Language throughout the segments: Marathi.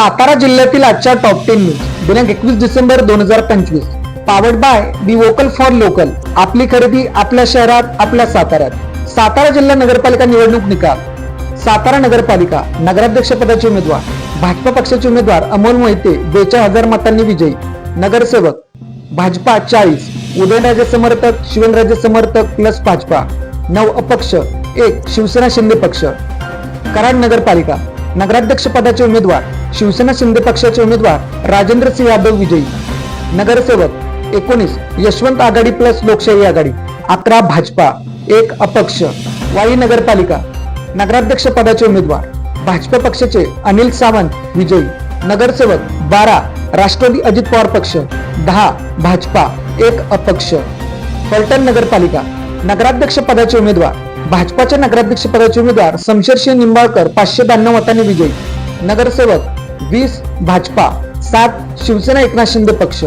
सातारा जिल्ह्यातील आजच्या टॉप टेन न्यूज दिनांक एकवीस डिसेंबर दोन हजार पंचवीस. Powered by B vocal for local आपली खरेदी आपल्या शहरात आपल्या साताऱ्यात. सातारा जिल्हा नगरपालिका निवडणूक निकाल. सातारा नगरपालिका नगराध्यक्ष पदाचे उमेदवार. भाजपा पक्षाचे उमेदवार अमोल मोहिते बेचाळीस हजार मतांनी विजयी. नगरसेवक भाजपा चाळीस. उदयनराजे समर्थक शिवनराजे समर्थक प्लस भाजपा. नऊ अपक्ष एक शिवसेना शिंदे पक्ष. कराड नगरपालिका. नगराध्यक्ष पदाचे उमेदवार शिवसेना शिंदे पक्षाचे उमेदवार राजेंद्र सिंह यादव विजयी. नगरसेवक एकोणीस यशवंत आघाडी प्लस लोकशाही आघाडी अकरा भाजपा एक अपक्ष. वाई नगरपालिका नगराध्यक्ष पदाचे उमेदवार भाजपा पक्षाचे अनिल सावंत विजयी. नगरसेवक बारा राष्ट्रवादी अजित पवार पक्ष दहा भाजपा एक अपक्ष. फलटण नगरपालिका नगराध्यक्ष पदाचे उमेदवार भाजपाच्या नगराध्यक्ष पदाचे उमेदवार शमशेरसिंह निंबाळकर पाचशे ब्याण्णव मतांनी विजयी. नगरसेवक वीस भाजपा सात शिवसेना एकनाथ शिंदे पक्ष.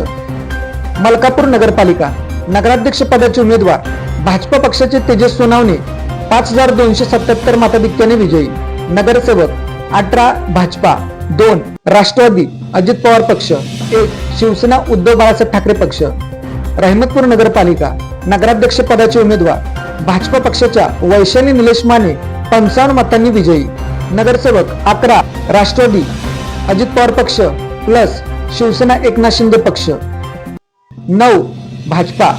मलकापूर नगरपालिका नगराध्यक्ष पदाचे उमेदवार भाजपा पक्षाचे तेजस सोनावणे पाच हजार दोनशे सत्याहत्तर मताधिक्याने विजयी. नगरसेवक अठरा भाजपा दोन राष्ट्रवादी अजित पवार पक्ष एक शिवसेना उद्धव बाळासाहेब ठाकरे पक्ष. रहमतपूर नगरपालिका नगराध्यक्ष पदाचे उमेदवार भाजपा पक्षाच्या वैशाली निलेश माने पंचावन्न मतांनी विजयी. नगरसेवक अकरा राष्ट्रवादी अजित पवार पक्ष प्लस शिवसेना एकनाथ शिंदे पक्ष. नऊ भाजपा.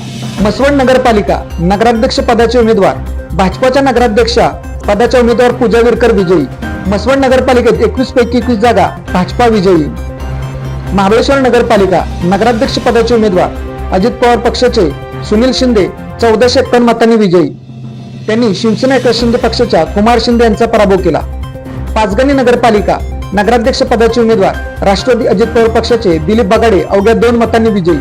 मसवड नगरपालिका नगराध्यक्ष पदाचे उमेदवार. भाजपाच्या नगराध्यक्षा पदाच्या उमेदवार पूजा विरकर विजयी. मसवड नगरपालिकेत एकवीस पैकी एकवीस जागा भाजपा विजयी. महाबळेश्वर नगरपालिका नगराध्यक्ष पदाचे उमेदवार. अजित पवार पक्षाचे सुनील शिंदे चौदाशे एक्कावन्न मतांनी विजयी. त्यांनी शिवसेना एकनाथ शिंदे पक्षाच्या कुमार शिंदे यांचा पराभव केला. पाचगणी नगरपालिका नगराध्यक्ष पदाचे उमेदवार राष्ट्रवादी अजित पवार पक्षाचे दिलीप बगाडे अवघ्या दोन मतांनी विजयी.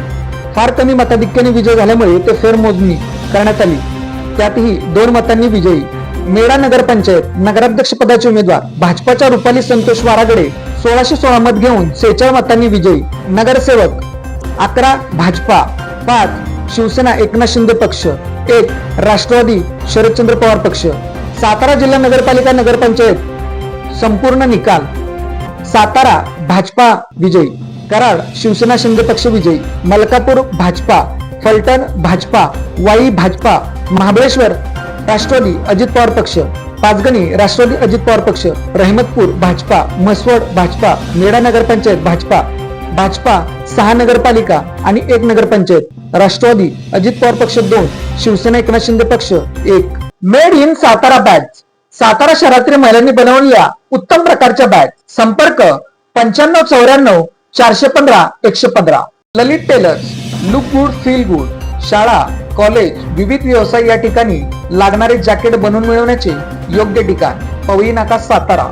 फार कमी मताधिक्याने विजय झाल्यामुळे ते फेरमोजणी करण्यात आली. त्यातही दोन मतांनी विजयी. मेळा नगरपंचायत नगराध्यक्ष पदाचे उमेदवार भाजपाच्या रुपाली संतोष वारागडे सोळाशे सोळा मत घेऊन सेहेचाळ मतांनी विजयी. नगरसेवक अकरा भाजपा पाच शिवसेना एकनाथ शिंदे पक्ष एक राष्ट्रवादी शरदचंद्र पवार पक्ष. सातारा जिल्हा नगरपालिका नगरपंचायत संपूर्ण निकाल. सातारा भाजपा विजयी. कराड शिवसेना शिंदे पक्ष विजयी. मलकापूर भाजपा. फलटण भाजपा. वाई भाजपा. महाबळेश्वर राष्ट्रवादी अजित पवार पक्ष. पाचगणी राष्ट्रवादी अजित पवार पक्ष. रहमतपूर भाजपा. म्हसवड भाजपा. नेडा नगरपंचायत भाजपा. भाजपा सहा नगरपालिका आणि एक नगरपंचायत. राष्ट्रवादी अजित पवार पक्ष दोन शिवसेना एकनाथ शिंदे पक्ष एक. Made in Satara batch. Satara शहरातील महिलांनी बनवलेल्या उत्तम प्रकारच्या बॅग संपर्क पंच्याण्णव चौऱ्याण्णव चारशे पंधरा एकशे पंधरा. Lalit tailors look good feel good शाळा कॉलेज विविध व्यवसाय या ठिकाणी लागणारे जॅकेट बनवून मिळवण्याचे योग्य ठिकाण. पवई नाका सातारा.